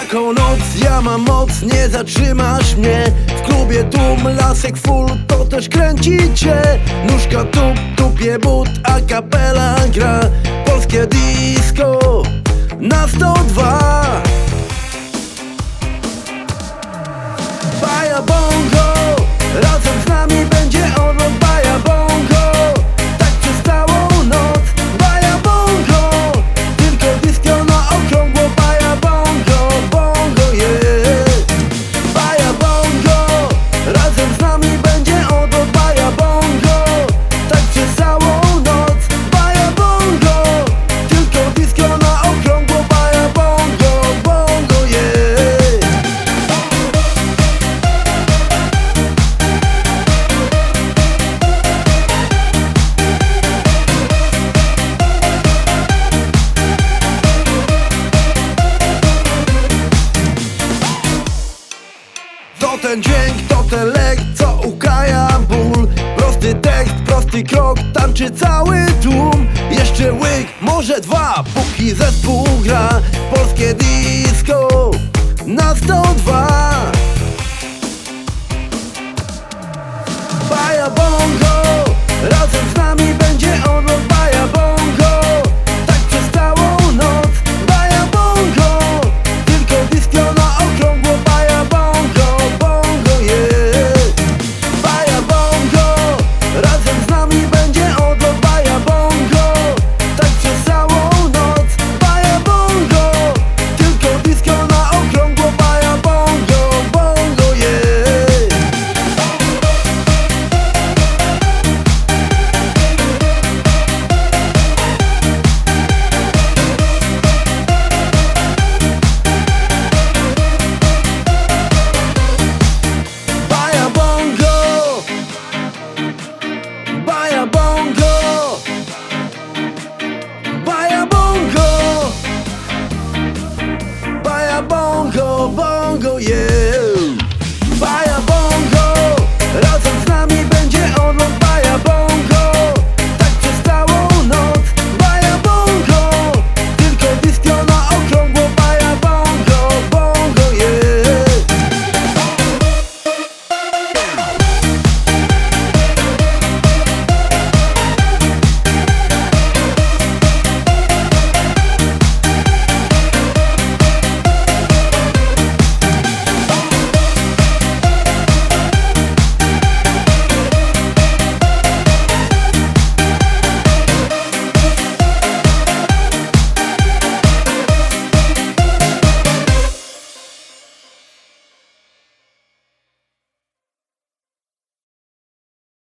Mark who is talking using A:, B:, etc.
A: taką noc ja mam moc, nie zatrzymasz mnie. W klubie tłum, lasek full, to też kręci cię. Nóżka tup, tupie but, a kapela gra. Polskie disco na 102 Baja bongo, razem z nami będzie odlot To ten dźwięk, to ten lek, co ukaja ból. Prosty tekst, prosty krok, tańczy cały tłum. Jeszcze łyk, może dwa, póki zespół gra. Polskie disco na 102 Baja bongo, razem z nami będzie